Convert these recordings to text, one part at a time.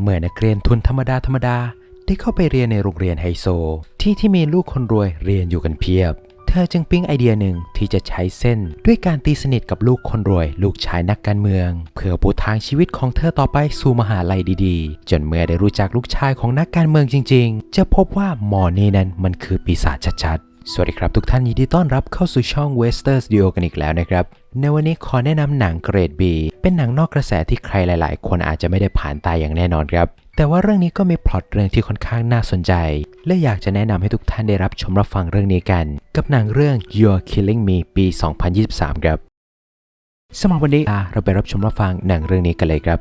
เมื่อนักเรียนทุนธรรมดาธรรมดาได้เข้าไปเรียนในโรงเรียนไฮโซ ที่ที่มีลูกคนรวยเรียนอยู่กันเพียบ เธอจึงปิ๊งไอเดียหนึ่งที่จะใช้เส้น ด้วยการตีสนิทกับลูกคนรวย ลูกชายนักการเมือง เพื่อปูทางชีวิตของเธอต่อไปสู่มหาลัยดีๆ จนเมื่อได้รู้จักลูกชายของนักการเมืองจริง ๆ จะพบว่าหมอนี่นั้นมันคือปีศาจชัดๆ สวัสดีครับ ทุกท่านยินดีต้อนรับเข้าสู่ช่อง Wester Studio กันอีกแล้วนะครับ ในวันนี้ขอแนะนำหนังเกรด B เป็นหนังนอกกระแสที่ใครหลาย ๆ คนอาจจะไม่ได้ผ่านตายอย่างแน่นอนครับ แต่ว่าเรื่องนี้ก็มีพล็อตเรื่องที่ค่อนข้างน่าสนใจ และอยากจะแนะนำให้ทุกท่านได้รับชมรับฟังเรื่องนี้กัน กับหนังเรื่อง You're Killing Me ปี 2023 ครับสำหรับวันนี้เราไปรับชมรับฟังหนังเรื่องนี้กันเลยครับ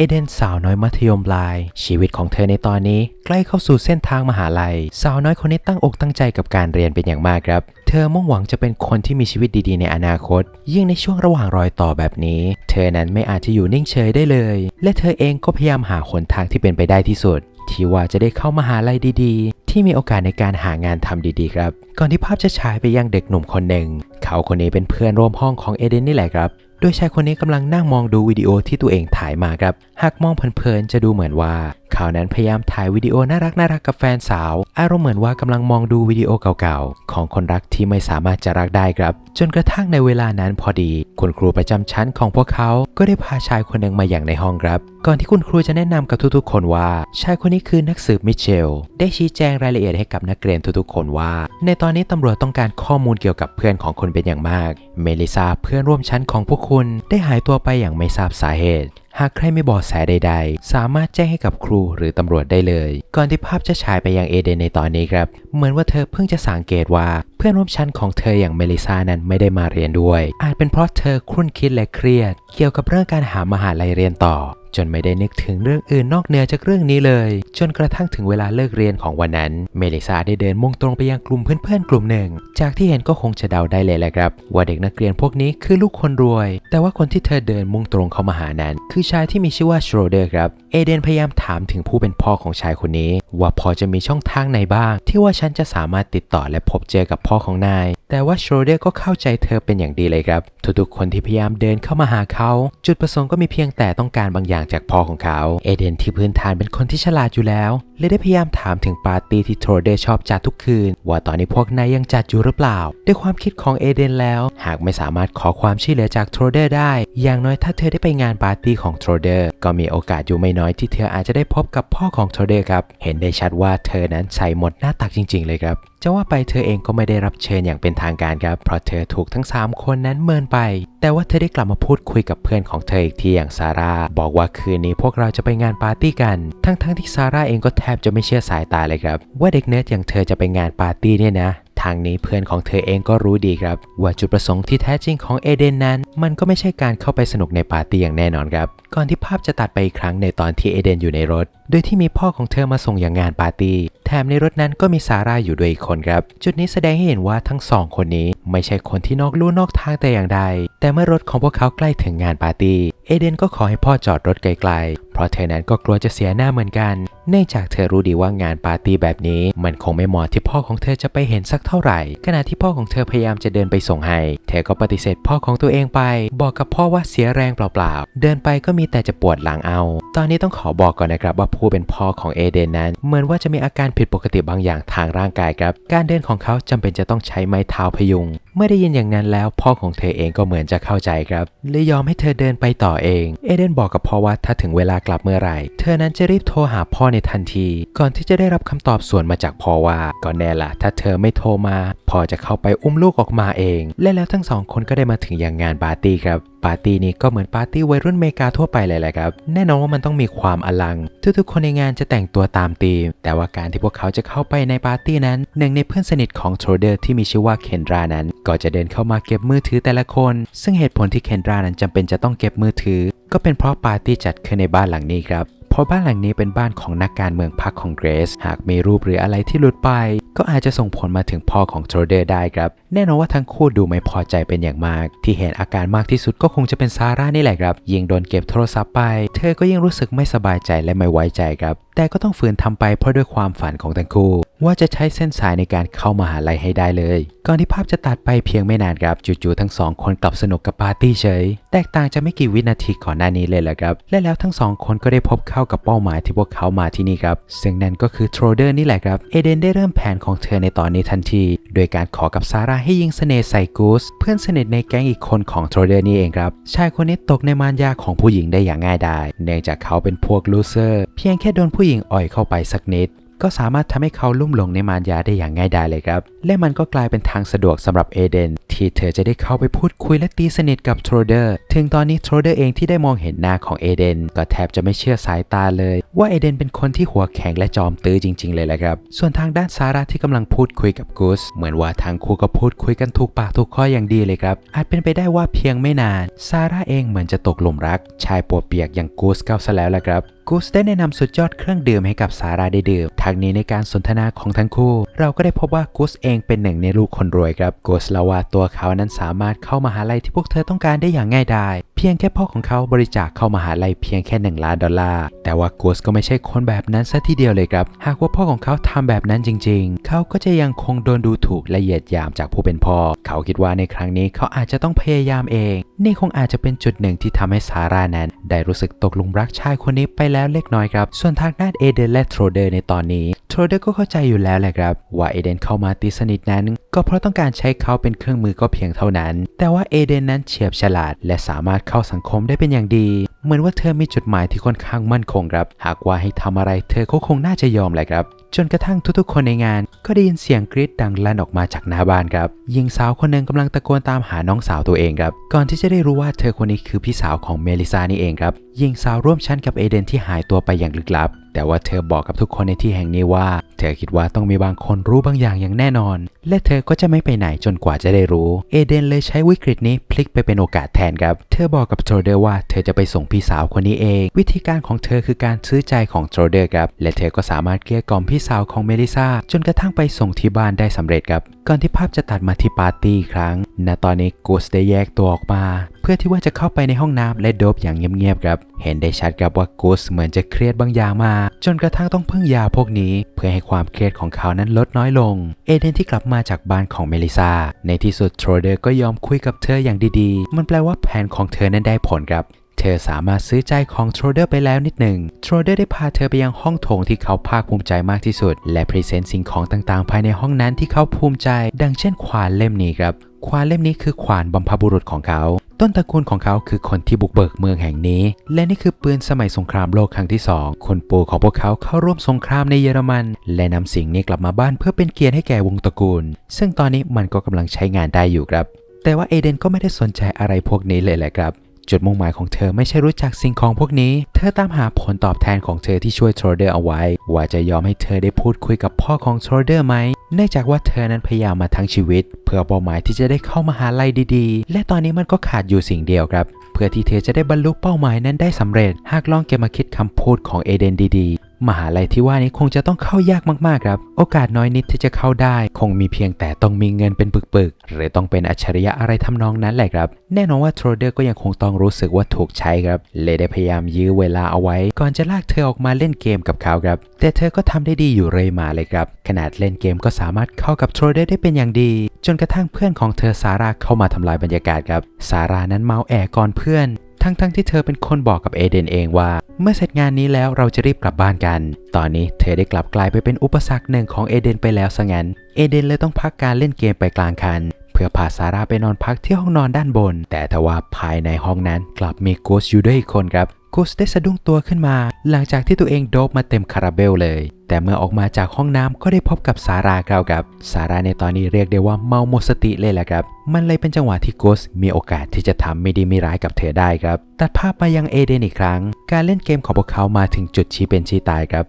เอเดนสาวน้อยมัธยมปลาย ชีวิตของเธอในตอนนี้ใกล้เข้าสู่เส้นทางมหาลัย สาวน้อยคนนี้ตั้งอกตั้งใจกับการเรียนเป็นอย่างมากครับ เธอมุ่งหวังจะเป็นคนที่มีชีวิตดีๆ ในอนาคต ยิ่งในช่วงระหว่างรอยต่อแบบนี้ เธอนั้นไม่อาจจะอยู่นิ่งเฉยได้เลย และเธอเองก็พยายามหาหนทางที่เป็นไปได้ที่สุด ที่ว่าจะได้เข้ามหาลัยดีๆ ที่มีโอกาสในการหางานทำดีๆ ครับ ก่อนที่ภาพจะฉายไปยังเด็กหนุ่มคนหนึ่ง เขาคนนี้เป็นเพื่อนร่วมห้องของเอเดนนี่แหละครับ โดยชายคนนี้กำลังนั่งมองดูวิดีโอที่ตัวเองถ่ายมาครับ หากมองเพลินๆจะดูเหมือนว่า เขานั้นพยายามถ่ายวิดีโอน่ารักน่ารักกับแฟนสาว อารมณ์เหมือนว่ากำลังมองดูวิดีโอเก่าๆ ของคนรักที่ไม่สามารถจะรักได้ครับ จนกระทั่งในเวลานั้นพอดี คุณครูประจำชั้นของพวกเขา ก็ได้พาชายคนหนึ่งมาอย่างในห้องครับ ก่อนที่คุณครูจะแนะนำกับทุกๆ คนว่า ชายคนนี้คือนักสืบมิเชล ได้ชี้แจงรายละเอียดให้กับนักเรียนทุกๆ คนว่า ในตอนนี้ตำรวจต้องการข้อมูลเกี่ยวกับเพื่อนของคุณเป็นอย่างมาก เมลิซาเพื่อนร่วมชั้นของพวกคุณได้หายตัวไปอย่างไม่ทราบสาเหตุ หากใครไม่บอกแสใด ๆ สามารถแจ้งให้กับครูหรือตำรวจได้เลย ก่อนที่ภาพจะฉายไปยังเอเดนในตอนนี้ครับ เหมือนว่าเธอเพิ่งจะสังเกตว่า เพื่อนร่วมชั้นของเธออย่างเมลิซานั้นไม่ได้มาเรียนด้วย อาจเป็นเพราะเธอครุ่นคิดและเครียด เกี่ยวกับเรื่องการหามหาลัยเรียนต่อ จนไม่ได้นึกถึงเรื่องอื่นนอกเหนือจากเรื่องนี้เลย จนกระทั่งถึงเวลาเลิกเรียนของวันนั้น เมลิซาได้เดินมุ่งตรงไปยังกลุ่มเพื่อนๆกลุ่มหนึ่ง จากที่เห็นก็คงจะเดาได้เลยแหละครับ ว่าเด็กนักเรียนพวกนี้คือลูกคนรวย แต่ว่าคนที่เธอเดินมุ่งตรงเข้ามาหานั้น คือชายที่มีชื่อว่าชโรเดอร์ครับเอเดนพยายามถามถึงผู้เป็นพ่อของชายคนนี้ ว่าพอจะมีช่องทางไหนบ้าง ที่ว่าฉันจะสามารถติดต่อและพบเจอกับพ่อของนาย แต่ว่าโรเดอร์ก็เข้าใจเธอเป็นอย่างดีเลยครับ ทุกๆคนที่พยายามเดินเข้ามาหาเขา จุดประสงค์ก็มีเพียงแต่ต้องการบางอย่างจากพ่อของเขา เอเดนที่พื้นฐานเป็นคนที่ฉลาดอยู่แล้วเลยได้พยายามถามถึงปาร์ตี้ที่โทรเดอร์ชอบจัดทุกคืน ว่าตอนนี้พวกนายยังจัดอยู่หรือเปล่า ด้วยความคิดของเอเดนแล้ว หากไม่สามารถขอความช่วยเหลือจากโทรเดอร์ได้ อย่างน้อยถ้าเธอได้ไปงานปาร์ตี้ของโทรเดอร์ก็มีโอกาสอยู่ไม่น้อยที่เธออาจจะได้พบกับพ่อของโทรเดอร์ครับ เห็นได้ชัดว่าเธอนั้นใส่หมดหน้าตักจริง ๆ เลยครับ จะว่าไปเธอเองก็ไม่ได้รับเชิญอย่างเป็นทางการครับ เพราะเธอถูกทั้ง 3 คนนั้นเมินไป แต่ว่าเธอได้กลับมาพูดคุยกับเพื่อนของเธออีกทีอย่างซาร่าบอกว่าคืนนี้พวกเราจะไปงานปาร์ตี้กัน ทั้งๆทที่ซาร่าเองก็แทบจะไม่เชื่อสายตาเลยครับ ว่าเด็กเนิร์ดอย่างเธอจะไปงานปาร์ตี้เนี่ยนะทางนี้เพื่อนของเธอเองก็รู้ดีครับ ว่าจุดประสงค์ที่แท้จริงของเอเดนนั้น มันก็ไม่ใช่การเข้าไปสนุกในปาร์ตี้อย่างแน่นอนครับ ก่อนที่ภาพจะตัดไปอีกครั้งในตอนที่เอเดนอยู่ในรถ โดยที่มีพ่อของเธอมาส่งอย่างงานปาร์ตี้ แถมในรถนั้นก็มีซาร่าอยู่ด้วยอีกคนครับ จุดนี้แสดงให้เห็นว่าทั้งสองคนนี้ไม่ใช่คนที่นอกลู่นอกทางแต่อย่างใด แต่เมื่อรถของพวกเขาใกล้ถึงงานปาร์ตี้ เอเดนก็ขอให้พ่อจอดรถไกลๆ เพราะเธอนั้นก็กลัวจะเสียหน้าเหมือนกัน เนื่องจากเธอรู้ดีว่างานปาร์ตี้แบบนี้ มันคงไม่เหมาะที่พ่อของเธอจะไปเห็นสักเท่าไหร่ ขณะที่พ่อของเธอพยายามจะเดินไปส่งให้ เธอก็ปฏิเสธพ่อของตัวเองไป บอกกับพ่อว่าเสียแรงเปล่าๆ เดินไปก็มีแต่จะปวดหลังเอา ตอนนี้ต้องขอบอกก่อนนะครับว่าผู้เป็นพ่อของเอเดนนั้น เหมือนว่าจะมีอาการผิดปกติบางอย่างทางร่างกายครับ การเดินของเขาจำเป็นจะต้องใช้ไม้เท้าพยุงเมื่อได้ยินอย่างนั้นแล้วพ่อของเธอเองก็เหมือนจะเข้าใจครับเลยยอมให้เธอเดินไปต่อเอง เอเดนบอกกับพ่อว่าถ้าถึงเวลากลับเมื่อไหร่ เธอนั้นจะรีบโทรหาพ่อในทันที ก่อนที่จะได้รับคำตอบส่วนมาจากพ่อว่าก็แน่ละถ้าเธอไม่โทรมาพ่อจะเข้าไปอุ้มลูกออกมาเอง และแล้วทั้งสองคนก็ได้มาถึงอย่างงานปาร์ตี้ครับปาร์ตี้นี้ก็เหมือนปาร์ตี้วัยรุ่นเมกาทั่วไปเลยแหละครับ แน่นอนว่ามันต้องมีความอลัง ทุกๆ คนในงานจะแต่งตัวตามธีม แต่ว่าการที่พวกเขาจะเข้าไปในปาร์ตี้นั้น หนึ่งในเพื่อนสนิทของโทรเดอร์ที่มีชื่อว่าเคนรานั้นก็จะเดินเข้ามาเก็บมือถือแต่ละคน ซึ่งเหตุผลที่เคนดรานั้นจำเป็นจะต้องเก็บมือถือ ก็เป็นเพราะปาร์ตี้จัดขึ้นในบ้านหลังนี้ครับ เพราะบ้านหลังนี้เป็นบ้านของนักการเมืองพรรคของเกรซ หากมีรูปหรืออะไรที่หลุดไปก็อาจจะส่งผลมาถึงพ่อของโทรเดอร์ได้ครับ แน่นอนว่าทั้งคู่ดูไม่พอใจเป็นอย่างมาก ที่เห็นอาการมากที่สุดก็คงจะเป็นซาร่านี่แหละครับ ยิ่งโดนเก็บโทรศัพท์ไป เธอก็ยิ่งรู้สึกไม่สบายใจและไม่ไว้ใจครับ แต่ก็ต้องฝืนทำไปเพราะด้วยความฝันของทั้งคู่ ว่าจะใช้เส้นสายในการเข้ามาหาลัยให้ได้เลย ก่อนที่ภาพจะตัดไปเพียงไม่นานครับจู่ๆทั้งสองคนกลับสนุกกับปาร์ตี้เฉย แตกต่างจากไม่กี่วินาทีก่อนหน้านี้เลยแหละครับ และแล้วทั้งสองคนก็ได้พบเข้ากับเป้าหมายที่พวกเขามาที่นี่ครับ ซึ่งนั่นก็คือโทรเดอร์นี่แหละครับ เอเดนได้เริ่มแผนของเธอในตอนนี้ทันที โดยการขอกับซาร่าให้ยิงเสน่ห์ใส่กูสเพื่อนสนิทในแก๊งอีกคนของโทรเดอร์นี่เองครับ ชายคนนี้ตกในมารยาของผู้หญิงได้อย่างง่ายดาย เนื่องจากเขาเป็นพวกลูเซอร์ เพียงแค่โดนผู้หญิงอ่อยเข้าไปสักนิด ก็สามารถทำให้เขาลุ่มหลงในมารยาได้อย่างง่ายดายเลยครับ และมันก็กลายเป็นทางสะดวกสำหรับเอเดน ที่เธอจะได้เข้าไปพูดคุยและตีสนิทกับโทรเดอร์ถึงตอนนี้โทรเดอร์เองที่ได้มองเห็นหน้าของเอเดน ก็แทบจะไม่เชื่อสายตาเลย ว่าเอเดนเป็นคนที่หัวแข็งและจอมตื้อจริง ๆ เลยแหละครับ ส่วนทางด้านซาร่าที่กำลังพูดคุยกับกูสเหมือนว่าทางคู่ก็พูดคุยกันถูกปากถูกคออย่างดีเลยครับอาจเป็นไปได้ว่าเพียงไม่นานซาร่าเองเหมือนจะตกหลุมรัก ชายปวดเปียกอย่างกูสเข้าซะแล้วแหละครับกูสได้แนะนำสุดยอดเครื่องดื่มให้กับซาร่าได้ดื่มทางนี้ในการสนทนาของทั้งคู่ เราก็ได้พบว่ากูสเองเป็นหนึ่งในลูกคนรวยครับกูสเล่าว่าตัวเขานั้นสามารถเข้ามหาลัยที่พวกเธอต้องการได้อย่างง่ายดายเพียงแค่พ่อของเขาบริจาคเข้ามหาลัยเพียงแค่หนึ่งล้านดอลลาร์แต่ว่ากูสก็ไม่ใช่คนแบบนั้นซะทีเดียวเลยครับ หากว่าพ่อของเขาทำแบบนั้นจริง ๆ เขาก็จะยังคงโดนดูถูกและเหยียดหยามจากผู้เป็นพ่อ เขาคิดว่าในครั้งนี้เขาอาจจะต้องพยายามเอง นี่คงอาจจะเป็นจุดหนึ่งที่ทำให้ซาร่านั้น ได้รู้สึกตกหลุมรักชายคนนี้ไปแล้วเล็กน้อยครับ ส่วนทางด้านเอเดนและโทรเดอร์ในตอนนี้โทรเดอร์ก็เข้าใจอยู่แล้วแหละครับ ว่าเอเดนเข้ามาตีสนิทนั้น ก็เพราะต้องการใช้เขาเป็นเครื่องมือก็เพียงเท่านั้น แต่ว่าเอเดนนั้นเฉียบฉลาด และสามารถเข้าสังคมได้เป็นอย่างดี เหมือนว่าเธอมีจุดหมายที่ค่อนข้างมั่นคงครับ หากว่าให้ทำอะไรเธอก็คงน่าจะยอมแหละครับ จนกระทั่งทุกๆ คนในงาน ก็ได้ยินเสียงกรีดดังลั่นออกมาจากหน้าบ้านครับหญิงสาวคนหนึ่งกำลังตะโกนตามหาน้องสาวตัวเองครับ ก่อนที่จะได้รู้ว่าเธอคนนี้คือพี่สาวของเมลิซานี่เองครับหญิงสาวร่วมชั้นกับเอเดนที่หายตัวไปอย่างลึกลับ แต่ว่าเธอบอกกับทุกคนในที่แห่งนี้ว่า เธอคิดว่าต้องมีบางคนรู้บางอย่างอย่างแน่นอน และเธอก็จะไม่ไปไหนจนกว่าจะได้รู้ เอเดนเลยใช้วิกฤตนี้พลิกไปเป็นโอกาสแทนครับ เธอบอกกับโทรเดอร์ว่าเธอจะไปส่งพี่สาวคนนี้เอง วิธีการของเธอคือการซื้อใจของโทรเดอร์ครับ และเธอก็สามารถเกลี้ยกล่อมพี่สาวของเมลิซาจนกระทั่งไปส่งที่บ้านได้สำเร็จครับ ก่อนที่ภาพจะตัดมาที่ปาร์ตี้ครั้งณตอนนี้กูสได้แยกตัวออกมาเพื่อที่ว่าจะเข้าไปในห้องน้ำและโดบอย่างเงียบๆครับ เห็นได้ชัดครับว่ากูสเหมือนจะเครียดบางอย่างมา จนกระทั่งต้องพึ่งยาพวกนี้ เพื่อให้ความเครียดของเขานั้นลดน้อยลง เอเดนที่กลับมาจากบ้านของเมลิซาในที่สุดโทรเดอร์ก็ยอมคุยกับเธออย่างดีๆ มันแปลว่าแผนของเธอนั้นได้ผลครับ เธอสามารถซื้อใจของโทรเดอร์ไปแล้วนิดหนึ่งโทรเดอร์ได้พาเธอไปยังห้องโถงที่เขาภาคภูมิใจมากที่สุด และพรีเซนต์สิ่งของต่างๆ ภายในห้องนั้นที่เขาภูมิใจ ดังเช่นขวานเล่มนี้ครับขวานเล่มนี้คือขวานบัมพบุรุษของเขา ต้นตระกูลของเขาคือคนที่บุกเบิกเมืองแห่งนี้ และนี่คือปืนสมัยสงครามโลกครั้งที่สองคนปู่ของพวกเขาเข้าร่วมสงครามในเยอรมัน และนำสิ่งนี้กลับมาบ้านเพื่อเป็นเกียรติให้แก่วงตระกูล ซึ่งตอนนี้มันก็กำลังใช้งานได้อยู่ครับ แต่ว่าเอเดนก็ไม่ได้สนใจอะไรพวกนี้เลยแหละครับ จุดมุ่งหมายของเธอไม่ใช่รู้จักสิ่งของพวกนี้ เธอตามหาผลตอบแทนของเธอที่ช่วยโทรเดอร์เอาไว้ ว่าจะยอมให้เธอได้พูดคุยกับพ่อของโทรเดอร์ไหม เนื่องจากว่าเธอนั้นพยายามมาทั้งชีวิต เพื่อเป้าหมายที่จะได้เข้ามาหาลัยดีๆ และตอนนี้มันก็ขาดอยู่สิ่งเดียวครับ เพื่อที่เธอจะได้บรรลุเป้าหมายนั้นได้สำเร็จ หากลองเก็บมาคิดคำพูดของเอเดนดีๆ มหาลัยที่ว่านี้คงจะต้องเข้ายากมากๆครับ โอกาสน้อยนิดที่จะเข้าได้ คงมีเพียงแต่ต้องมีเงินเป็นปึกๆ หรือต้องเป็นอัจฉริยะอะไรทำนองนั้นแหละครับ แน่นอนว่าโทรเดอร์ก็ยังคงต้องรู้สึกว่าถูกใช้ครับ เลยได้พยายามยื้อเวลาเอาไว้ ก่อนจะลากเธอออกมาเล่นเกมกับเขาครับ แต่เธอก็ทำได้ดีอยู่เลยมาเลยครับ ขนาดเล่นเกมก็สามารถเข้ากับโทรเดอร์ได้เป็นอย่างดี จนกระทั่งเพื่อนของเธอซาร่าเข้ามาทำลายบรรยากาศครับ ซาร่านั้นเมาแอก่อนเพื่อน ทั้งๆทที่เธอเป็นคนบอกกับเอเดนเองว่า เมื่อเสร็จงานนี้แล้วเราจะรีบกลับบ้านกัน ตอนนี้เธอได้กลับกลายไปเป็นอุปสรรคหนึ่งของเอเดนไปแล้วซะงั้น เอเดนเลยต้องพักการเล่นเกมไปกลางคันเพื่อพาซาร่าไปนอนพักที่ห้องนอนด้านบน แต่ทว่าภายในห้องนั้นกลับมีกูสอยู่ด้วยอีกคนครับ กูสได้สะดุ้งตัวขึ้นมา หลังจากที่ตัวเองโดบมาเต็มคาราเบลเลย แต่เมื่อออกมาจากห้องน้ำก็ได้พบกับซาร่าครับกับซาร่าในตอนนี้เรียกได้ว่าเมาหมดสติเลยแหละครับ มันเลยเป็นจังหวะที่กูสมีโอกาสที่จะทำไม่ดีไม่ร้ายกับเธอได้ครับ ตัดภาพมายังเอเดนอีกครั้ง การเล่นเกมของพวกเขามาถึงจุดชี้เป็นชี้ตายครับ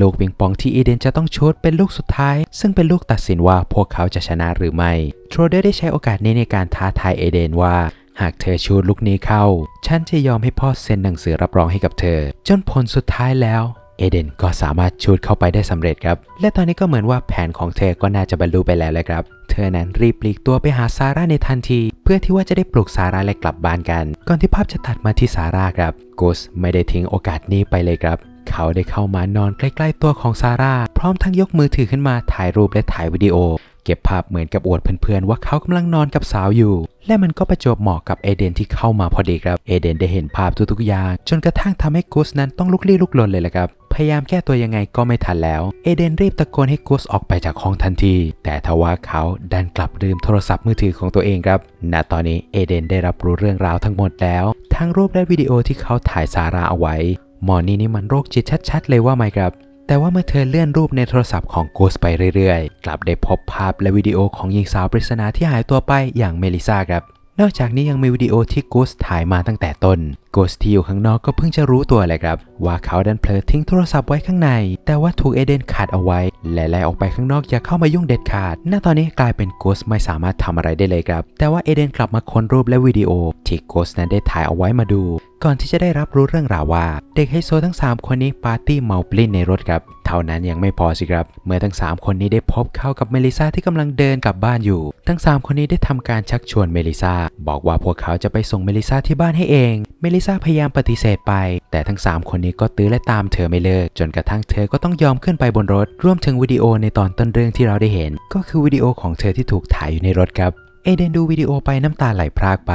ลูกปิงปองที่อีเดนจะต้องชดเป็นลูกสุดท้าย ซึ่งเป็นลูกตัดสินว่าพวกเขาจะชนะหรือไม่ โทรเดอร์ได้ใช้โอกาสนี้ในการท้าทายเอเดนว่า หากเธอชูดลูกนี้เข้า ฉันจะยอมให้พ่อเซ็นหนังสือรับรองให้กับเธอ จนผลสุดท้ายแล้ว เอเดนก็สามารถชูดเข้าไปได้สำเร็จครับ และตอนนี้ก็เหมือนว่าแผนของเธอก็น่าจะบรรลุไปแล้วเลยครับ เธอนั้นรีบปลีกตัวไปหาซาร่าในทันที เพื่อที่ว่าจะได้ปลุกซาร่าและกลับบ้านกัน ก่อนที่ภาพจะตัดมาที่ซาร่าครับกูสไม่ได้ทิ้งโอกาสนี้ไปเลยครับเเขาได้เข้ามานอนใกล้ ๆ ตัวของซาร่า พร้อมทั้งยกมือถือขึ้นมาถ่ายรูปและถ่ายวิดีโอ เก็บภาพเหมือนกับอวดเพื่อนๆว่าเขากำลังนอนกับสาวอยู่ และมันก็ประจวบเหมาะกับเอเดนที่เข้ามาพอดีครับ เอเดนได้เห็นภาพทุกๆอย่าง จนกระทั่งทำให้กูสนั้นต้องลุกลี้ลุกลนเลยแหละครับ พยายามแก้ตัวยังไงก็ไม่ทันแล้ว เอเดนรีบตะโกนให้กูสออกไปจากห้องทันที แต่ทว่าเขาดันกลับลืมโทรศัพท์มือถือของตัวเองครับ ณ ตอนนี้เอเดนได้รับรู้เรื่องราวทั้งหมดแล้ว ทั้งรูปและวิดีโอที่เขาถ่ายซาร่าเอาไว้ หมอนี่นี่มันโรคจิตชัด ๆ เลยว่าไหมครับ แต่ว่าเมื่อเธอเลื่อนรูปในโทรศัพท์ของโกสไปเรื่อยๆ กลับได้พบภาพและวิดีโอของหญิงสาวปริศนาที่หายตัวไปอย่างเมลิซาครับนอกจากนี้ยังมีวิดีโอที่โกสถ่ายมาตั้งแต่ต้น โกสที่อยู่ข้างนอกก็เพิ่งจะรู้ตัวเลยครับ ว่าเขาดันเผลอทิ้งโทรศัพท์ไว้ข้างใน แต่ว่าถูกเอเดนขัดเอาไว้ และไล่ออกไปข้างนอกอย่าเข้ามายุ่งเด็ดขาด ณ ตอนนี้กลายเป็นโกสไม่สามารถทำอะไรได้เลยครับ แต่ว่าเอเดนกลับมาค้นรูปและวิดีโอที่โกสนั้นได้ถ่ายเอาไว้มาดู ก่อนที่จะได้รับรู้เรื่องราวว่า เด็กไฮโซทั้ง 3 คนนี้ปาร์ตี้เมาปลิ้นในรถครับ เท่านั้นยังไม่พอสิครับ เมื่อทั้ง 3 คนนี้ได้พบเข้ากับเมลิซาที่กำลังเดินกลับบ้านอยู่ ทั้ง 3 คนนี้ได้ทำการชักชวนเมลิซาบอกว่าพวกเขาจะไปส่งเมลิซาที่บ้านให้เอง เมลิซาพยายามปฏิเสธไป แต่ทั้ง 3 คนนี้ก็ตื้อและตามเธอไม่เลิก จนกระทั่งเธอก็ต้องยอมขึ้นไปบนรถ ร่วมถึงวิดีโอในตอนต้นเรื่องที่เราได้เห็น ก็คือวิดีโอของเธอที่ถูกถ่ายอยู่ในรถครับเอเดนดูวิดีโอไปน้ำตาไหลพรากไป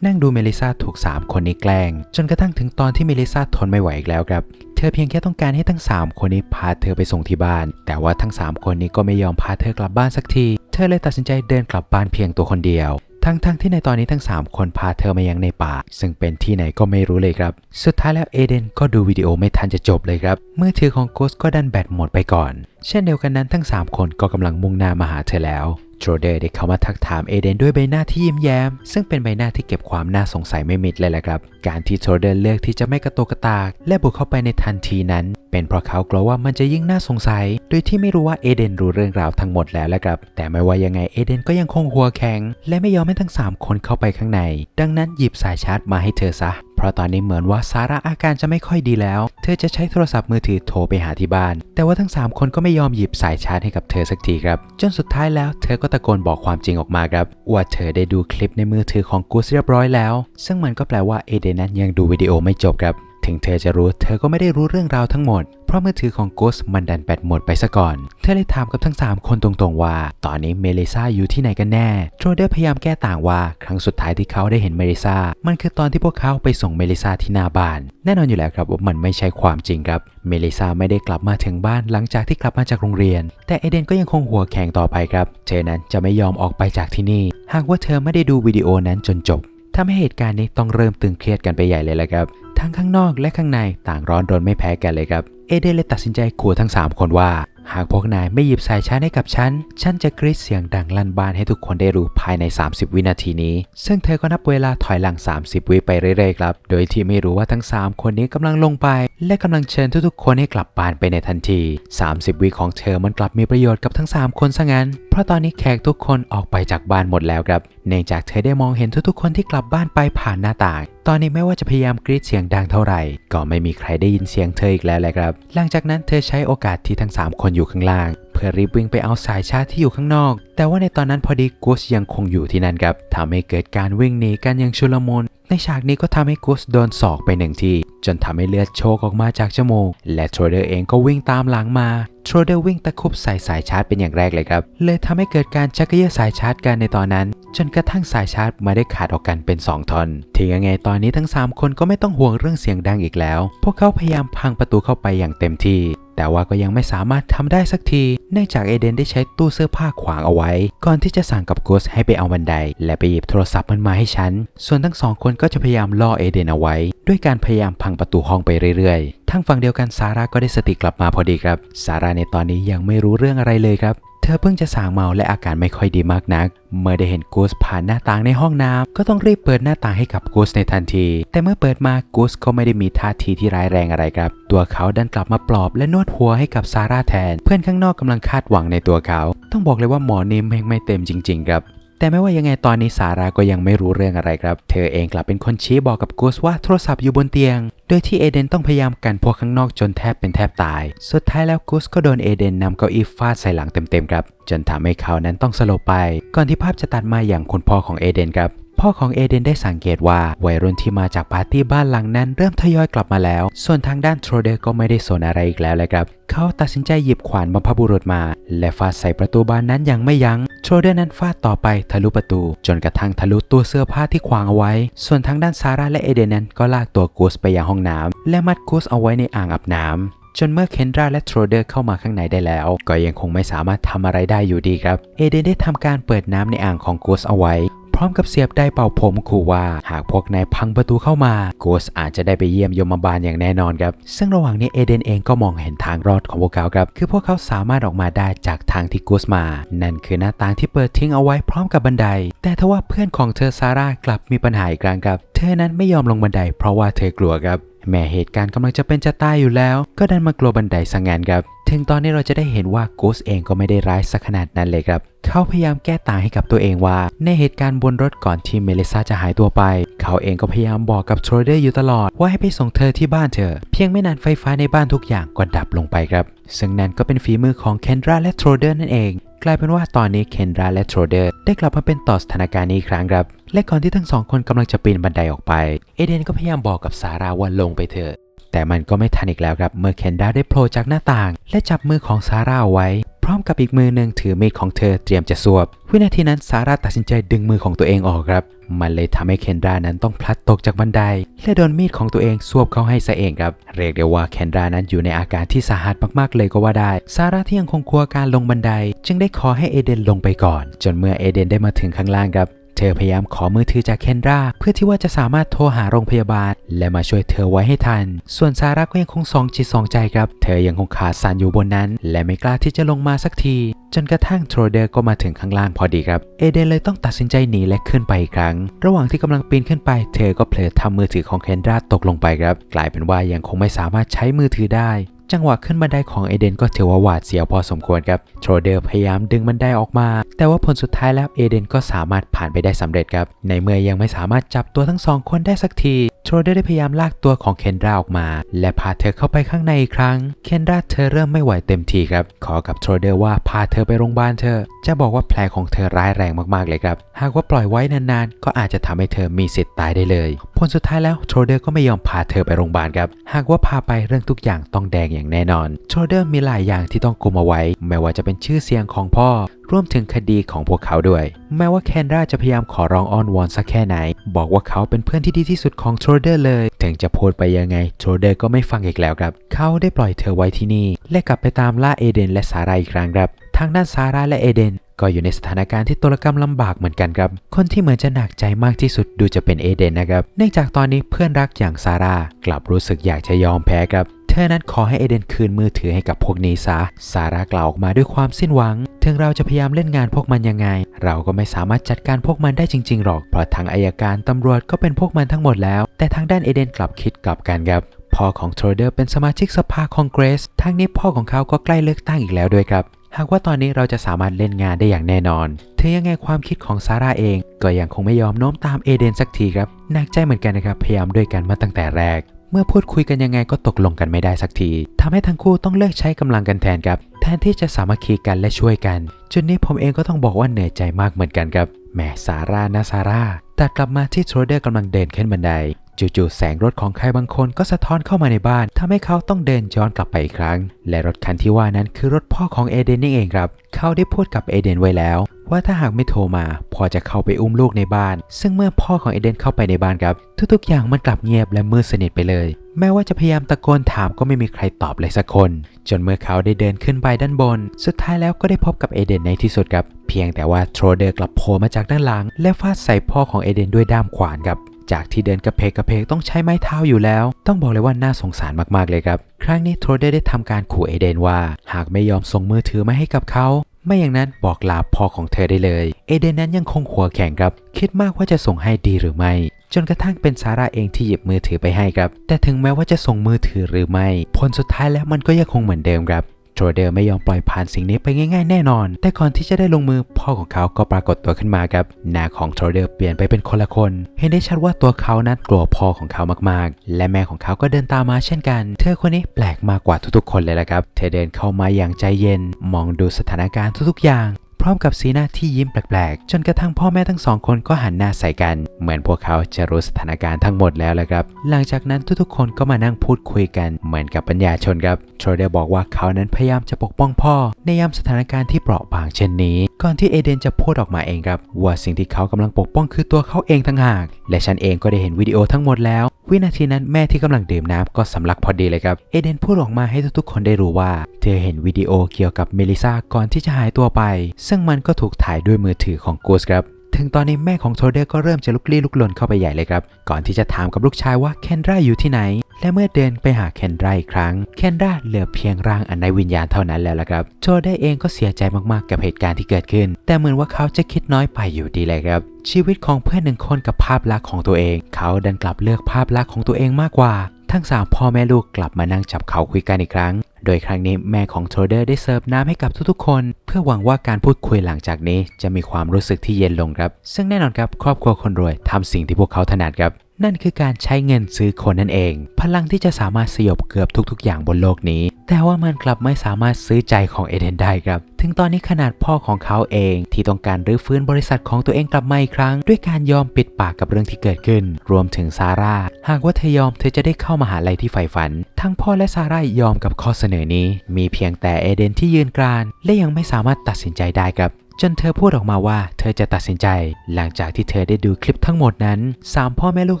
นั่งดูเมลิซาถูก 3 คนนี้แกล้ง จนกระทั่งถึงตอนที่เมลิซาทนไม่ไหวอีกแล้วครับ เธอเพียงแค่ต้องการให้ทั้ง 3 คนนี้พาเธอไปส่งที่บ้าน แต่ว่าทั้ง 3 คนนี้ก็ไม่ยอมพาเธอกลับบ้านสักที เธอเลยตัดสินใจเดินกลับบ้านเพียงตัวคนเดียว ทั้งๆทที่ในตอนนี้ทั้ง 3 คนพาเธอมายังในป่า ซึ่งเป็นที่ไหนก็ไม่รู้เลยครับ สุดท้ายแล้วเอเดนก็ดูวิดีโอไม่ทันจะจบเลยครับมือถือของโกสก็ดันแบตหมดไปก่อน เช่นเดียวกันนั้นทั้ง 3 คนก็กำลังมุ่งหน้ามาหาเธอแล้ว โทรเดอร์ได้เข้ามาทักถามเอเดนด้วยใบหน้าที่ยิ้มแย้ม ซึ่งเป็นใบหน้าที่เก็บความน่าสงสัยไม่มิดเลยแหละครับ การที่โทรเดอร์เลือกที่จะไม่กระโตกกระตาก และบุกเข้าไปในทันทีนั้น เป็นเพราะเขากลัวว่ามันจะยิ่งน่าสงสัย โดยที่ไม่รู้ว่าเอเดนรู้เรื่องราวทั้งหมดแล้วแหละครับ แต่ไม่ว่ายังไงเอเดนก็ยังคงหัวแข็ง และไม่ยอมให้ทั้ง 3 คนเข้าไปข้างใน ดังนั้นหยิบสายชาร์จมาให้เธอซะ ราะตอนนี้เหมือนว่าซาร่าอาการจะไม่ค่อยดีแล้ว เธอจะใช้โทรศัพท์มือถือโทรไปหาที่บ้าน แต่ว่าทั้ง 3 คนก็ไม่ยอมหยิบสายชาร์จให้กับเธอสักทีครับ จนสุดท้ายแล้วเธอก็ตะโกนบอกความจริงออกมาครับว่าเธอได้ดูคลิปในมือถือของกูสเรียบร้อยแล้ว ซึ่งมันก็แปลว่าเอเดนนั้นยังดูวิดีโอไม่จบครับ ถึงเธอจะรู้เธอก็ไม่ได้รู้เรื่องราวทั้งหมด เพราะมือถือของโกสมันดันแบตหมดไปซะก่อน เธอเลยถามกับทั้ง 3 คนตรงๆว่า ตอนนี้เมลิซาอยู่ที่ไหนกันแน่โทรเดอร์พยายามแก้ต่างว่า ครั้งสุดท้ายที่เขาได้เห็นเมลิซามันคือตอนที่พวกเขาไปส่งเมลิซาที่หน้าบ้าน แน่นอนอยู่แล้วครับว่ามันไม่ใช่ความจริงครับ เมลิซาไม่ได้กลับมาถึงบ้านหลังจากที่กลับมาจากโรงเรียน แต่เอเดนก็ยังคงหัวแข็งต่อไปครับ เธอนั้นจะไม่ยอมออกไปจากที่นี่ หากว่าเธอไม่ได้ดูวิดีโอนั้นจนจบ ทำให้เหตุการณ์นี้ต้องเริ่มตึงเครียดกันไปใหญ่เลยแหละครับ ทั้งข้างนอกและข้างในต่างร้อนรนไม่แพ้กันเลยครับ เอเดนเลยตัดสินใจขู่ทั้ง 3 คนว่า หากพวกนายไม่หยิบสายชาร์จให้กับฉัน ฉันจะกรีดเสียงดังลั่นบ้านให้ทุกคนได้รู้ภายใน 30 วินาทีนี้ ซึ่งเธอก็นับเวลาถอยหลัง 30 วิไปเรื่อยๆครับ โดยที่ไม่รู้ว่าทั้ง 3 คนนี้กำลังลงไป และกำลังเชิญทุกๆ คนให้กลับบ้านไปในทันที 30 วิของเธอมันกลับมีประโยชน์กับทั้ง 3 คนซะงั้น เพราะตอนนี้แขกทุกคนออกไปจากบ้านหมดแล้วครับ เนื่องจากเธอได้มองเห็นทุกๆ คนที่กลับบ้านไปผ่านหน้าต่าง ตอนนี้ไม่ว่าจะพยายามกรีดเสียงดังเท่าไหร่ ก็ไม่มีใครได้ยินเสียงเธออีกแล้วแหละครับ หลังจากนั้นเธอใช้โอกาสที่ทั้ง 3 คนอยู่ข้างล่าง รีบวิ่งไปเอาสายชาร์จที่อยู่ข้างนอก แต่ว่าในตอนนั้นพอดีกูสยังคงอยู่ที่นั่นครับทำให้เกิดการวิ่งหนีกันอย่างชุลมุนในฉากนี้ก็ทำให้กูสโดนศอกไปหนึ่งที จนทำให้เลือดโชกออกมาจากจมูก และโทรเดอร์เองก็วิ่งตามหลังมาโทรเดอร์วิ่งตะคุบใส่สายชาร์จเป็นอย่างแรกเลยครับ เลยทำให้เกิดการชักรเยาะสายชาร์จกันในตอนนั้น จนกระทั่งสายชาร์จมาได้ขาดออกกันเป็น 2ท่อนถึงยังไงตอนนี้ทั้ง 3 คนก็ไม่ต้องห่วงเรื่องเสียงดังอีกแล้ว พวกเขาพยายามพังประตูเข้าไปอย่างเต็มที่ แต่ว่าก็ยังไม่สามารถทำได้สักที เนื่องจากเอเดนได้ใช้ตู้เสื้อผ้าขวางเอาไว้ ก่อนที่จะสั่งกับกุสให้ไปเอาบันได และไปหยิบโทรศัพท์มันมาให้ฉัน ส่วนทั้งสองคนก็จะพยายามล่อเอเดนเอาไว้ ด้วยการพยายามพังประตูห้องไปเรื่อยๆ ทั้งฝั่งเดียวกันซาร่าก็ได้สติกลับมาพอดีครับ ซาร่าในตอนนี้ยังไม่รู้เรื่องอะไรเลยครับ เธอเพิ่งจะสางเมาและอาการไม่ค่อยดีมากนัก เมื่อได้เห็นกูสผ่านหน้าต่างในห้องน้ำก็ต้องรีบเปิดหน้าต่างให้กับกูสในทันที แต่เมื่อเปิดมากูสก็ไม่ได้มีท่าทีที่ร้ายแรงอะไรครับ ตัวเขาดันกลับมาปลอบและนวดหัวให้กับซาร่าแทน เพื่อนข้างนอกกำลังคาดหวังในตัวเขา ต้องบอกเลยว่าหมอนิ่มแม่งไม่เต็มจริง ๆ ครับ แต่ไม่ว่ายังไงตอนนี้ซาร่าก็ยังไม่รู้เรื่องอะไรครับ เธอเองกลับเป็นคนชี้บอกกับกูสว่าโทรศัพท์อยู่บนเตียง โดยที่เอเดนต้องพยายามกันพวกข้างนอกจนแทบเป็นแทบตาย สุดท้ายแล้วกูสก็โดนเอเดนนำเก้าอี้ฟาดใส่หลังเต็มๆครับ จนทำให้เขานั้นต้องสลบไป ก่อนที่ภาพจะตัดมาอย่างคุณพ่อของเอเดนครับ พ่อของเอเดนได้สังเกตว่าวัยรุ่นที่มาจากปาร์ตี้บ้านหลังนั้นเริ่มทยอยกลับมาแล้ว ส่วนทางด้านโทรเดอร์ก็ไม่ได้สนอะไรอีกแล้วเลยครับ เขาตัดสินใจหยิบขวานบรรพบุรุษมา และฟาดใส่ประตูบานนั้นอย่างไม่ยัง้งโทรเดอร์นั้นฟาดต่อไปทะลุประตู จนกระทั่งทะลุตัวเสื้อผ้าที่ขวางเอาไว้ ส่วนทางด้านซาร่าและเอเดนนั้นก็ลากตัวกูสไปยังห้องน้ำและมัดกูสเอาไว้ในอ่างอาบน้ำจนเมื่อเคนดราและโทรเดอร์เข้ามาข้างในได้แล้ว ก็ยังคงไม่สามารถทำอะไรได้อยู่ดีครับ เอเดนได้ทำการเปิดน้ำในอ่างของกูสเอาไว้ พร้อมกับเสียบได้เป่าผมขู่ว่าหากพวกนายพังประตูเข้ามากูสอาจจะได้ไปเยี่ยมยมบาลอย่างแน่นอนครับ ซึ่งระหว่างนี้เอเดนเองก็มองเห็นทางรอดของพวกเขาครับ คือพวกเขาสามารถออกมาได้จากทางที่กูสมา นั่นคือหน้าต่างที่เปิดทิ้งเอาไว้พร้อมกับบันได แต่ทว่าเพื่อนของเธอซาร่ากลับมีปัญหาอีกครั้งครับ เธอนั้นไม่ยอมลงบันไดเพราะว่าเธอกลัวครับ แม้เหตุการณ์กำลังจะเป็นจะตายอยู่แล้ว ก็ดันมากลัวบันไดสังงานครับ ถึงตอนนี้เราจะได้เห็นว่ากูสเองก็ไม่ได้ร้ายสักขนาดนั้นเลยครับ เขาพยายามแก้ต่างให้กับตัวเองว่า ในเหตุการณ์บนรถก่อนที่เมลิซาจะหายตัวไป เขาเองก็พยายามบอกกับโทรเดอร์อยู่ตลอดว่าให้ไปส่งเธอที่บ้านเธอ เพียงไม่นานไฟฟ้าในบ้านทุกอย่างก็ดับลงไปครับ ซึ่งนั่นก็เป็นฝีมือของเคนดราและโทรเดอร์นั่นเอง กลายเป็นว่าตอนนี้เคนดราและโทรเดอร์ได้กลับมาเป็นต่อสถานการณ์นี้อีกครั้งครับ และก่อนที่ทั้งสองคนกำลังจะปีนบันไดออกไป เอเดนก็พยายามบอกกับซาร่าว่าลงไปเถอะแต่มันก็ไม่ทันอีกแล้วครับ เมื่อเคนดราได้โผล่จากหน้าต่าง และจับมือของซาร่าเอาไว้ พร้อมกับอีกมือหนึ่งถือมีดของเธอเตรียมจะสวบ วินาทีนั้นซาร่าตัดสินใจดึงมือของตัวเองออกครับ มันเลยทำให้เคนดรานั้นต้องพลัดตกจากบันได และโดนมีดของตัวเองสวบเข้าให้ซะเองครับ เรียกได้ว่าเคนดรานั้นอยู่ในอาการที่สาหัสมากๆเลยก็ว่าได้ ซาร่าที่ยังคงกลัวการลงบันได จึงได้ขอให้เอเดนลงไปก่อน จนเมื่อเอเดนได้มาถึงข้างล่างครับ เธอพยายามขอมือถือจากเคนราเพื่อที่ว่าจะสามารถโทรหาโรงพยาบาล และมาช่วยเธอไว้ให้ทัน ส่วนซาร่าก็ยังคงสองจิตสองใจครับ เธอยังคงขาสั่นอยู่บนนั้น และไม่กล้าที่จะลงมาสักที จนกระทั่งโทรเดอร์ก็มาถึงข้างล่างพอดีครับ เอเดนเลยต้องตัดสินใจหนีและขึ้นไปอีกครั้ง ระหว่างที่กำลังปีนขึ้นไป เธอก็เผลอทำมือถือของเคนราตกลงไปครับ กลายเป็นว่ายังคงไม่สามารถใช้มือถือได้ จังหวะขึ้นบันไดของเอเดนก็ถือว่าหวาดเสียวพอสมควรครับโทรเดอร์พยายามดึงบันไดออกมา แต่ว่าผลสุดท้ายแล้วเอเดนก็สามารถผ่านไปได้สำเร็จครับ ในเมื่อยังไม่สามารถจับตัวทั้งสองคนได้สักที โทรเดอร์ได้พยายามลากตัวของเคนดราออกมา และพาเธอเข้าไปข้างในอีกครั้ง เคนดราเธอเริ่มไม่ไหวเต็มทีครับ ขอกับโทรเดอร์ว่าพาเธอไปโรงพยาบาลเธอ จะบอกว่าแผลของเธอร้ายแรงมากๆเลยครับ หากว่าปล่อยไว้นานๆ ก็อาจจะทำให้เธอมีสิทธิ์ตายได้เลย ผลสุดท้ายแล้วโทรเดอร์ก็ไม่ยอมพาเธอไปโรงพยาบาลครับ หากว่าพาไปเรื่องทุกอย่างต้องแดงอย่างแน่นอน โทรเดอร์มีหลายอย่างที่ต้องกุมเอาไว้ ไม่ว่าจะเป็นชื่อเสียงของพ่อรวมถึงคดีของพวกเขาด้วย แม้ว่าแคนราจะพยายามขอร้องอ้อนวอนสักแค่ไหน บอกว่าเขาเป็นเพื่อนที่ดีที่สุดของโทรเดอร์เลย ถึงจะพูดไปยังไงโทรเดอร์ก็ไม่ฟังอีกแล้วครับ เขาได้ปล่อยเธอไว้ที่นี่ และกลับไปตามล่าเอเดนและซาร่าอีกครั้งครับ ทางด้านซาร่าและเอเดนก็อยู่ในสถานการณ์ที่ตรกรรมลำบากเหมือนกันครับ คนที่เหมือนจะหนักใจมากที่สุดดูจะเป็นเอเดนนะครับ เนื่องจากตอนนี้เพื่อนรักอย่างซาร่ากลับรู้สึกอยากจะยอมแพ้ครับ เธอนั้นขอให้เอเดนคืนมือถือให้กับพวกนี้ซะ ซาร่ากล่าวออกมาด้วยความสิ้นหวัง ถึงเราจะพยายามเล่นงานพวกมันยังไง เราก็ไม่สามารถจัดการพวกมันได้จริงๆหรอก เพราะทางอายการตำรวจก็เป็นพวกมันทั้งหมดแล้ว แต่ทางด้านเอเดนกลับคิดกลับกันครับพ่อของโทรเดอร์เป็นสมาชิกสภาคองเกรส ทั้งนี้พ่อของเขาก็ใกล้เลือกตั้งอีกแล้วด้วยครับ หากว่าตอนนี้เราจะสามารถเล่นงานได้อย่างแน่นอนถึงยังไงความคิดของซาร่าเอง ก็ยังคงไม่ยอมโน้มตามเอเดนสักทีครับ หนักใจเหมือนกันนะครับ พยายามด้วยกันมาตั้งแต่แรก เมื่อพูดคุยกันยังไงก็ตกลงกันไม่ได้สักทีทำให้ทั้งคู่ต้องเลิกใช้กำลังกันแทนครับ แทนที่จะสามัคคีกันและช่วยกัน จุดนี้ผมเองก็ต้องบอกว่าเหนื่อยใจมากเหมือนกันครับแหมซาร่านะซาร่าแตัดกลับมาที่โทรเดอร์กำลังเดินขึ้นบันไดจู่ๆแสงรถของใครบางคนก็สะท้อนเข้ามาในบ้านทำให้เขาต้องเดินย้อนกลับไปอีกครั้ง และรถคันที่ว่านั้นคือรถพ่อของเอเดนนี่เองครับ เขาได้พูดกับเอเดนไว้แล้ว ว่าถ้าหากไม่โทรมาพ่อจะเข้าไปอุ้มลูกในบ้าน ซึ่งเมื่อพ่อของเอเดนเข้าไปในบ้านครับ ทุกๆ อย่างมันกลับเงียบและมืดสนิทไปเลย แม้ว่าจะพยายามตะโกนถามก็ไม่มีใครตอบเลยสักคน จนเมื่อเขาได้เดินขึ้นไปด้านบน สุดท้ายแล้วก็ได้พบกับเอเดนในที่สุดครับ เพียงแต่ว่าโทรเดอร์กลับโผล่มาจากด้านหลัง และฟาดใส่พ่อของเอเดนด้วยด้ามขวานครับจากที่เดินกระเพกกระเพกต้องใช้ไม้เท้าอยู่แล้ว ต้องบอกเลยว่าน่าสงสารมากๆเลยครับ ครั้งนี้โทรเดอร์ได้ทำการขู่เอเดนว่า หากไม่ยอมส่งมือถือมาให้กับเขา ไม่อย่างนั้นบอกลาพ่อของเธอได้เลย เอเดนนั้นยังคงหัวแข็งครับ คิดมากว่าจะส่งให้ดีหรือไม่ จนกระทั่งเป็นซาร่าเองที่หยิบมือถือไปให้ครับ แต่ถึงแม้ว่าจะส่งมือถือหรือไม่ ผลสุดท้ายแล้วมันก็ยังคงเหมือนเดิมครับ โทรเดอร์ไม่ยอมปล่อยผ่านสิ่งนี้ไปง่ายๆแน่นอน แต่ก่อนที่จะได้ลงมือพ่อของเขาก็ปรากฏตัวขึ้นมาครับ หน้าของโทรเดอร์เปลี่ยนไปเป็นคนละคน เห็นได้ชัดว่าตัวเขานั้นกลัวพ่อของเขามากๆ และแม่ของเขาก็เดินตามมาเช่นกัน เธอคนนี้แปลกมากกว่าทุกๆ คนเลยละครับ เธอเดินเข้ามาอย่างใจเย็น มองดูสถานการณ์ทุกๆอย่าง ร้อมกับสีหน้าที่ยิ้มแปลกๆ จนกระทั่งพ่อแม่ทั้งสองคนก็หันหน้าใส่กัน เหมือนพวกเขาจะรู้สถานการณ์ทั้งหมดแล้วแหละครับ หลังจากนั้นทุกๆคนก็มานั่งพูดคุยกัน เหมือนกับปัญญาชนครับโทรเดอร์บอกว่าเขานั้นพยายามจะปกป้องพ่อ ในยามสถานการณ์ที่เปราะบางเช่นนี้ ก่อนที่เอเดนจะพูดออกมาเองครับว่าสิ่งที่เขากำลังปกป้องคือตัวเขาเองทั้งหาก และฉันเองก็ได้เห็นวิดีโอทั้งหมดแล้ว วินาทีนั้นแม่ที่กำลังดื่มน้ำก็สำลักพอดีเลยครับ เอเดนพูดออกมาให้ทุกๆ คนได้รู้ว่า เธอเห็นวิดีโอเกี่ยวกับเมลิซาก่อนที่จะหายตัวไป ซึ่งมันก็ถูกถ่ายด้วยมือถือของกูสครับถึงตอนนี้แม่ของโทเดอร์ก็เริ่มจะลุกลี้ลุกลนเข้าไปใหญ่เลยครับ ก่อนที่จะถามกับลูกชายว่าเคนราอยู่ที่ไหน และเมื่อเดินไปหาเคนดราอีกครั้ง เคนดราเหลือเพียงร่างอันไร้วิญญาณเท่านั้นแล้วละครับโทเดอร์เองก็เสียใจมากๆกับเหตุการณ์ที่เกิดขึ้น แต่เหมือนว่าเขาจะคิดน้อยไปอยู่ดีเลยครับ ชีวิตของเพื่อนหนึ่งคนกับภาพลักษณ์ของตัวเอง เขาดันกลับเลือกภาพลักษณ์ของตัวเองมากกว่า ทั้งสามพ่อแม่ลูกกลับมานั่งจับเขาคุยกันอีกครั้งโดยครั้งนี้แม่ของโทเดอร์ได้เสิร์ฟน้ำให้กับทุกๆคน เพื่อหวังว่าการพูดคุยหลังจากนี้จะมีความรู้สึกที่เย็นลงครับ ซึ่งแน่นอนครับครอบครัวคนรวยทำสิ่งที่พวกเขาถนัดครับ นั่นคือการใช้เงินซื้อคนนั่นเอง พลังที่จะสามารถสยบเกือบทุกๆ อย่างบนโลกนี้ แต่ว่ามันกลับไม่สามารถซื้อใจของเอเดนได้ครับ ถึงตอนนี้ขนาดพ่อของเขาเองที่ต้องการรื้อฟื้นบริษัทของตัวเองกลับมาอีกครั้ง ด้วยการยอมปิดปากกับเรื่องที่เกิดขึ้น รวมถึงซาร่า หากว่าเธอยอมเธอจะได้เข้ามหาลัยที่ใฝ่ฝัน ทั้งพ่อและซาร่ายอมกับข้อเสนอนี้ มีเพียงแต่เอเดนที่ยืนกรานและยังไม่สามารถตัดสินใจได้ครับ จนเธอพูดออกมาว่าเธอจะตัดสินใจ หลังจากที่เธอได้ดูคลิปทั้งหมดนั้นสามพ่อแม่ลูก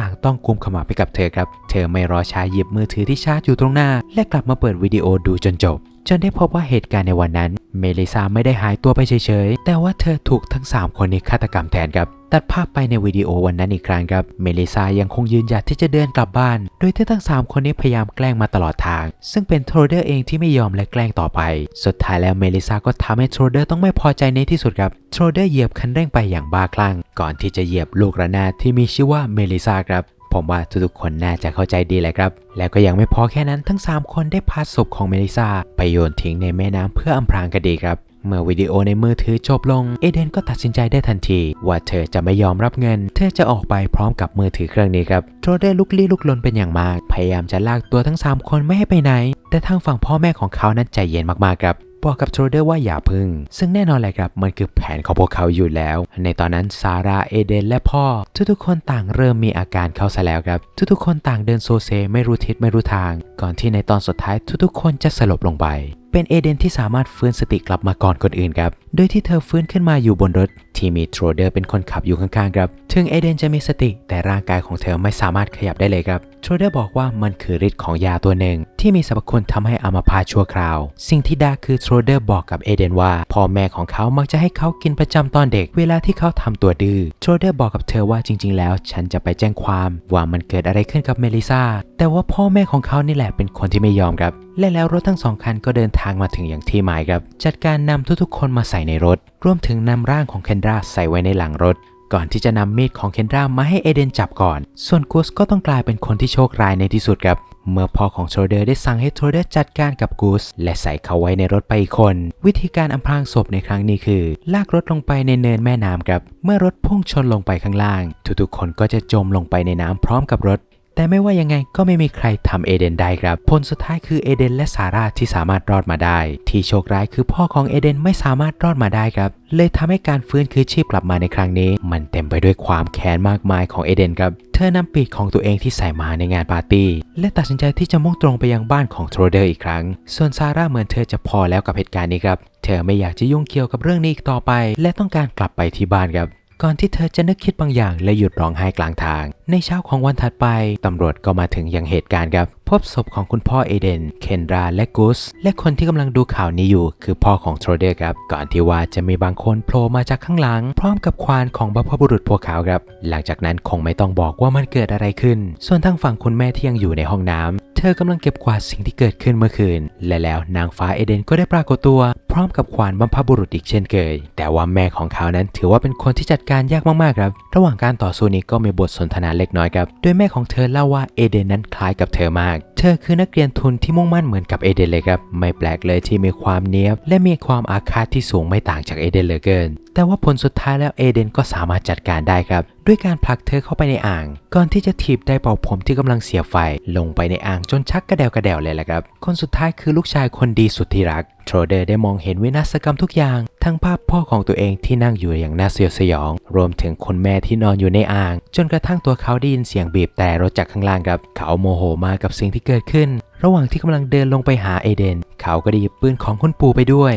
ต่างต้องกุมขมับไปกับเธอครับ เธอไม่รอช้าหยิบมือถือที่ชาร์จอยู่ตรงหน้า และกลับมาเปิดวิดีโอดูจนจบ จนได้พบว่าเหตุการณ์ในวันนั้น เมลิซาไม่ได้หายตัวไปเฉยๆ แต่ว่าเธอถูกทั้ง 3 คนนี้ฆาตกรรมแทนครับ ตัดภาพไปในวิดีโอวันนั้นอีกครั้งครับเมลิซายังคงยืนหยัดที่จะเดินกลับบ้าน โดยที่ทั้ง 3 คนนี้พยายามแกล้งมาตลอดทาง ซึ่งเป็นโทรเดอร์เองที่ไม่ยอมและแกล้งต่อไป สุดท้ายแล้วเมลิซาก็ทำให้โทรเดอร์ต้องไม่พอใจในที่สุดครับโทรเดอร์เหยียบคันเร่งไปอย่างบ้าคลั่ง ก่อนที่จะเหยียบลูกระนาดที่มีชื่อว่าเมลิซาครับผมว่าทุกๆคนน่าจะเข้าใจดีแหละครับ แล้วก็ยังไม่พอแค่นั้นทั้ง 3 คนได้พาศพของเมลิซาไปโยนทิ้งในแม่น้ำเพื่ออำพรางคดีครับ เมื่อวิดีโอในมือถือจบลง เอเดนก็ตัดสินใจได้ทันที ว่าเธอจะไม่ยอมรับเงิน เธอจะออกไปพร้อมกับมือถือเครื่องนี้ครับโทรเดอร์ลุกลี้ลุกลนเป็นอย่างมาก พยายามจะลากตัวทั้ง 3 คนไม่ให้ไปไหน แต่ทางฝั่งพ่อแม่ของเขานั้นใจเย็นมากๆครับบอกกับโทรเดอร์ว่าอย่าพึ่ง ซึ่งแน่นอนเลยครับ มันคือแผนของพวกเขาอยู่แล้ว ในตอนนั้นซาร่าเอเดน และพ่อ ทุกๆคนต่างเริ่มมีอาการเข้าซะแล้วครับ ทุกๆคนต่างเดินโซเซไม่รู้ทิศไม่รู้ทาง ก่อนที่ในตอนสุดท้ายทุกๆ คนจะสลบลงไป เป็นเอเดนที่สามารถฟื้นสติกลับมาก่อนคนอื่นครับ โดยที่เธอฟื้นขึ้นมาอยู่บนรถที่มีโทรเดอร์เป็นคนขับอยู่ข้างๆครับ ถึงเอเดนจะมีสติแต่ร่างกายของเธอไม่สามารถขยับได้เลยครับโทรเดอร์บอกว่ามันคือฤทธิ์ของยาตัวหนึ่ง ที่มีสรรพคุณทำให้อามาพาตชั่วคราว สิ่งที่ดาคือโทรเดอร์บอกกับเอเดนว่าพ่อแม่ของเขามักจะให้เขากินประจำตอนเด็ก เวลาที่เขาทำตัวดื้อโทรเดอร์บอกกับเธอว่าจริง ๆ แล้ว ฉันจะไปแจ้งความว่ามันเกิดอะไรขึ้นกับเมลิซาแต่ว่าพ่อแม่ของเขานี่แหละเป็นคนที่ไม่ยอมครับและแล้วรถทั้งสองคันก็เดินทางมาถึงอย่างที่หมายครับ จัดการนำทุกๆ คนมาใส่ในรถ รวมถึงนำร่างของเคนดราใส่ไว้ในหลังรถ ก่อนที่จะนำมีดของเคนดรามาให้เอเดนจับก่อน ส่วนกูสก็ต้องกลายเป็นคนที่โชคร้ายในที่สุดครับ เมื่อพ่อของโทเดอร์ได้สั่งให้โทเดอร์จัดการกับกูสและใส่เขาไว้ในรถไปอีกคน วิธีการอำพรางศพในครั้งนี้คือ ลากรถลงไปในเนินแม่น้ำครับ เมื่อรถพุ่งชนลงไปข้างล่าง ทุกๆคนก็จะจมลงไปในน้ำพร้อมกับรถ แต่ไม่ว่ายังไงก็ไม่มีใครทำเอเดนได้ครับ ผลสุดท้ายคือเอเดนและซาร่าที่สามารถรอดมาได้ ที่โชคร้ายคือพ่อของเอเดนไม่สามารถรอดมาได้ครับ เลยทำให้การฟื้นคืนชีพกลับมาในครั้งนี้ มันเต็มไปด้วยความแค้นมากมายของเอเดนครับเธอนำปีกของตัวเองที่ใส่มาในงานปาร์ตี้ และตัดสินใจที่จะมุ่งตรงไปยังบ้านของโทรเดอร์อีกครั้ง ส่วนซาร่าเหมือนเธอจะพอแล้วกับเหตุการณ์นี้ครับ เธอไม่อยากจะยุ่งเกี่ยวกับเรื่องนี้อีกต่อไป และต้องการกลับไปที่บ้านครับ ก่อนที่เธอจะนึกคิดบางอย่างและหยุดร้องไห้กลางทาง ในเช้าของวันถัดไปตำรวจก็มาถึงยังเหตุการณ์ครับ พบศพของคุณพ่อเอเดน เคนราและกุส และคนที่กำลังดูข่าวนี้อยู่ คือพ่อของโทรเดอร์ครับ ก่อนที่ว่าจะมีบางคนโผล่มาจากข้างหลัง พร้อมกับควานของบรรพบุรุษพวกเขาครับ หลังจากนั้นคงไม่ต้องบอกว่ามันเกิดอะไรขึ้น ส่วนทางฝั่งคุณแม่ที่ยังอยู่ในห้องน้ำเธอกำลังเก็บกวาดสิ่งที่เกิดขึ้นเมื่อคืน และแล้วนางฟ้าเอเดนก็ได้ปรากฏตัว พร้อมกับขวานบรรพบุรุษอีกเช่นเคย แต่ว่าแม่ของเขานั้นถือว่าเป็นคนที่จัดการยากมากๆครับ ระหว่างการต่อสู้นี้ก็มีบทสนทนาเล็กน้อยครับ โดยแม่ของเธอเล่าว่าเอเดนนั้นคล้ายกับเธอมาก เธอคือนักเรียนทุนที่มุ่งมั่นเหมือนกับเอเดนเลยครับ ไม่แปลกเลยที่มีความเนี้ยบ และมีความอาฆาตที่สูงไม่ต่างจากเอเดนเลือเกิน แต่ว่าผลสุดท้ายแล้วเอเดนก็สามารถจัดการได้ครับ ด้วยการผลักเธอเข้าไปในอ่าง ก่อนที่จะถีบไดร์เป่าผมที่กำลังเสียไฟ ลงไปในอ่างจนชักกระเดวกระเดวเลยแหละครับ คนสุดท้ายคือลูกชายคนดีสุดที่รักโทรเดอร์ได้มองเห็นวินาศกรรมทุกอย่าง ทั้งภาพพ่อของตัวเองที่นั่งอยู่อย่างน่าสยดสยอง รวมถึงคนแม่ที่นอนอยู่ในอ่าง จนกระทั่งตัวเขาได้ยินเสียงบีบแต่รถจากข้างล่างครับ เขาโมโหมากกับสิ่งที่เกิดขึ้น ระหว่างที่กำลังเดินลงไปหาเอเดน เขาก็ได้หยิบปืนของคุณปู่ไปด้วย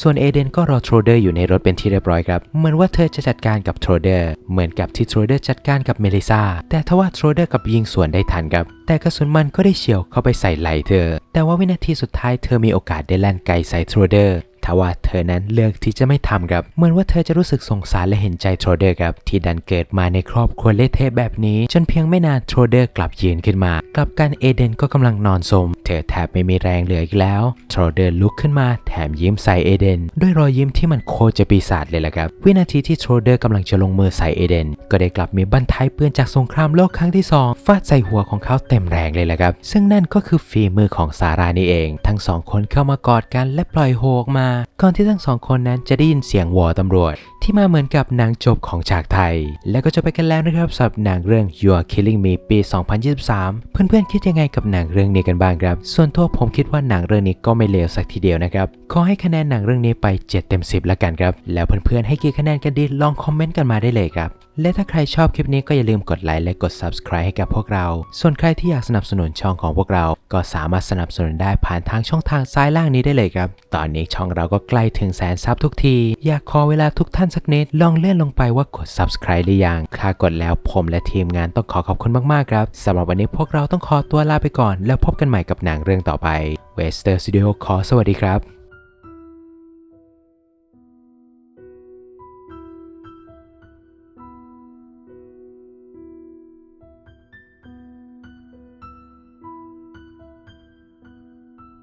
ส่วนเอเดนก็รอโทรเดอร์อยู่ในรถเป็นที่เรียบร้อยครับ เหมือนว่าเธอจะจัดการกับโทรเดอร์ เหมือนกับที่โทรเดอร์จัดการกับเมลิซาแต่ทว่าโทรเดอร์กับยิงสวนได้ทันครับ แต่กระสุนมันก็ได้เฉียวเข้าไปใส่ไหล่เธอ แต่ว่าวินาทีสุดท้ายเธอมีโอกาสได้แล่นไกลใส่โทรเดอร์ ทว่าเธอนั้นเลือกที่จะไม่ทำครับ เหมือนว่าเธอจะรู้สึกสงสารและเห็นใจโทรเดอร์ครับ ที่ดันเกิดมาในครอบครัวเละเทะแบบนี้ จนเพียงไม่นานโทรเดอร์กลับยืนขึ้นมา กลับกันเอเดนก็กำลังนอนสม เธอแทบไม่มีแรงเหลืออีกแล้วโทรเดอร์ลุกขึ้นมาแถมยิ้มใส่เอเดน ด้วยรอยยิ้มที่มันโคตรจะปีศาจเลยละครับ วินาทีที่โทรเดอร์กำลังจะลงมือใส่เอเดน ก็ได้กลับมีบันท้ายปืนจากสงครามโลกครั้งที่สองฟาดใส่หัวของเขาเต็มแรงเลยละครับ ซึ่งนั่นก็คือฝีมือของซารานี่เอง ทั้งสองคนเข้ามากอดกันและปล่อยโฮออกมาก่อนที่ทั้งสองคนนั้นจะได้ยินเสียงวอตำรวจ ที่มาเหมือนกับหนังจบของฉากไทย และก็จะไปกันแล้วนะครับสำหรับหนังเรื่อง You Are Killing Me ปี 2023 เพื่อนๆคิดยังไงกับหนังเรื่องนี้กันบ้างครับ ส่วนตัวผมคิดว่าหนังเรื่องนี้ก็ไม่เลวสักทีเดียวนะครับขอให้คะแนนหนังเรื่องนี้ไป 7 เต็ม 10 แล้วกันครับแล้วเพื่อนๆให้กี่คะแนนกันดีลองคอมเมนต์กันมาได้เลยครับ และถ้าใครชอบคลิปนี้ก็อย่าลืมกดไลค์และกด subscribe ให้กับพวกเรา ส่วนใครที่อยากสนับสนุนช่องของพวกเรา ก็สามารถสนับสนุนได้ผ่านทางช่องทางซ้ายล่างนี้ได้เลยครับ ตอนนี้ช่องเราก็ใกล้ถึงแสนซับทุกที อยากขอเวลาทุกท่านสักนิด ลองเลื่อนลงไปว่ากด subscribe หรือยังถ้ากดแล้วผมและทีมงานต้องขอขอบคุณมากๆครับสำหรับวันนี้พวกเราต้องขอตัวลาไปก่อน แล้วพบกันใหม่กับหนังเรื่องต่อไป Wester Studio ขอสวัสดีครับ